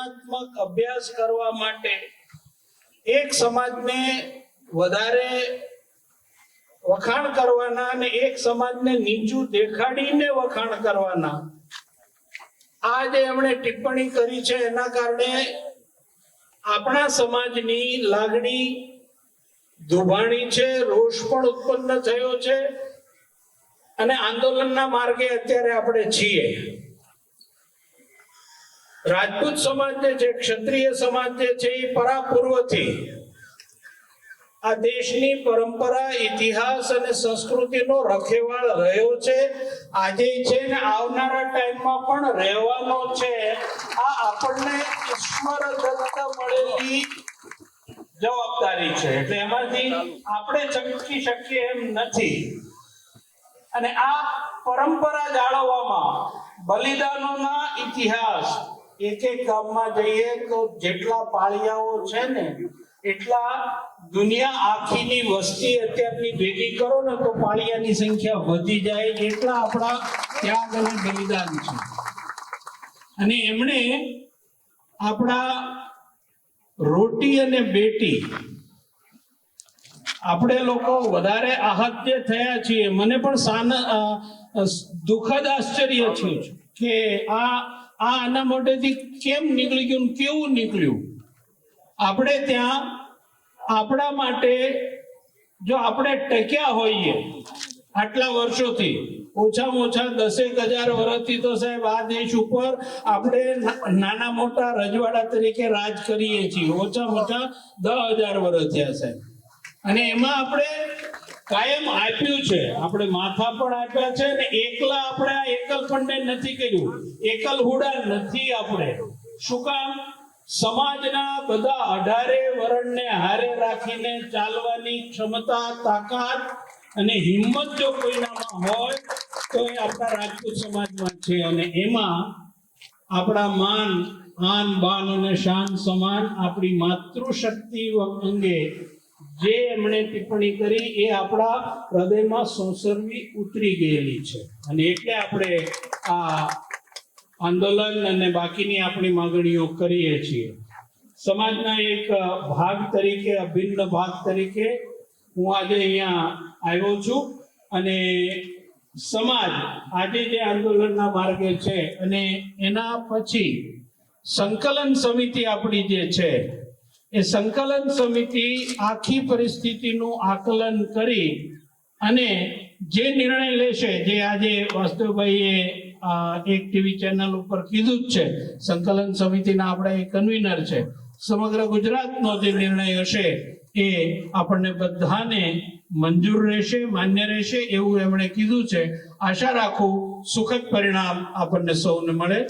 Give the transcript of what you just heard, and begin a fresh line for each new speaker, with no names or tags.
આંદોલનાત્મક અભ્યાસ કરવા માટે એક સમાજને વધારે વખાણ કરવાના અને એક સમાજને નીચું દેખાડીને વખાણ કરવાના. આ જે એમણે ટિપ્પણી કરી છે, એના કારણે આપણા સમાજની લાગણી દુભાણી છે, રોષ પણ ઉત્પન્ન થયો છે અને આંદોલનના માર્ગે અત્યારે આપણે છીએ. રાજપૂત સમાજ જે છે ક્ષત્રિય સમાજ જે છે, એ પરાપૂર્વથી આ દેશની પરંપરા, ઇતિહાસ અને સંસ્કૃતિનો રખેવાળ રહ્યો છે. આજે છે ને આવનારા ટાઈમમાં પણ રહેવાનો છે. આ આપણને ઈશ્વર દત્ત મળેલી જવાબદારી છે. એટલે એમાંથી આપણે ચમકી શકીએ એમ નથી. અને આ પરંપરા જાળવવામાં બલિદાનોના ઇતિહાસ એક એક ગામમાં જઈએ તો જેટલા પાળિયાઓ છે ને, એટલા દુનિયા આખીની વસ્તી અત્યારની ભેગી કરો ને તો પાળિયાની સંખ્યા વધી જાય એટલા આપણા ત્યાગ અને બલિદાન છે. અને એમણે આપણા રોટી અને બેટી, આપણે લોકો વધારે આહત્ય થયા છીએ. મને પણ સાન દુઃખદ આશ્ચર્ય છે કે આ આ આના મોઢેથી કેમ નીકળી ગયું કેવું નીકળ્યું? આપણે ત્યાં આપણા માટે જો આપણે ટક્યા હોઈએ આટલા વર્ષોથી, ઓછામાં ઓછા દસેક હજાર વર્ષથી તો સાહેબ આ દેશ ઉપર આપણે નાના મોટા રજવાડા તરીકે રાજ કરીએ છીએ. ઓછામાં ઓછા દસ હજાર વર્ષ થયા સાહેબ. અને એમાં આપણે કાયમ આપ્યું છે. આપણે માથા પણ આપ્યા છે અને એકલા આપણે આ એકલ પંડે નથી કર્યું. એકલ હુડા નથી આપણે. શું કામ? સમાજના બધા અઢારે વરણને હારે રાખીને ચાલવાની ક્ષમતા, તાકાત અને હિંમત જો કોઈનામાં હોય, તો એ આપણા રાજપૂત સમાજમાં છે અને એમાં આપણા માન, આન, બાન અને શાન સમાન આપણી માતૃશક્તિ અંગે જે એમણે ટિપ્પણી કરી એ આપણા હૃદયમાં સંસરવી ઉતરી ગયેલી છે. અને એટલે આપણે આ આંદોલન અને બાકીની આપણી માંગણીઓ કરીએ છીએ. સમાજના એક ભાગ તરીકે, અભિન્ન ભાગ તરીકે હું આજે અહીંયા આવ્યો છું અને સમાજ આજે જે આંદોલનના માર્ગે છે અને એના પછી સંકલન સમિતિ આપણી જે છે એ સંકલન સમિતિ આખી પરિસ્થિતિનું આકલન કરી અને જે નિર્ણય લેશે, જે આજે વાસ્તવભાઈએ એક ટીવી ચેનલ ઉપર કીધું જ છે, સંકલન સમિતિના આપણે કન્વીનર છે. સમગ્ર ગુજરાતનો જે નિર્ણય હશે એ આપણને બધાને મંજૂર રહેશે, માન્ય રહેશે એવું એમણે કીધું છે. આશા રાખું સુખદ પરિણામ આપણને સૌને મળે.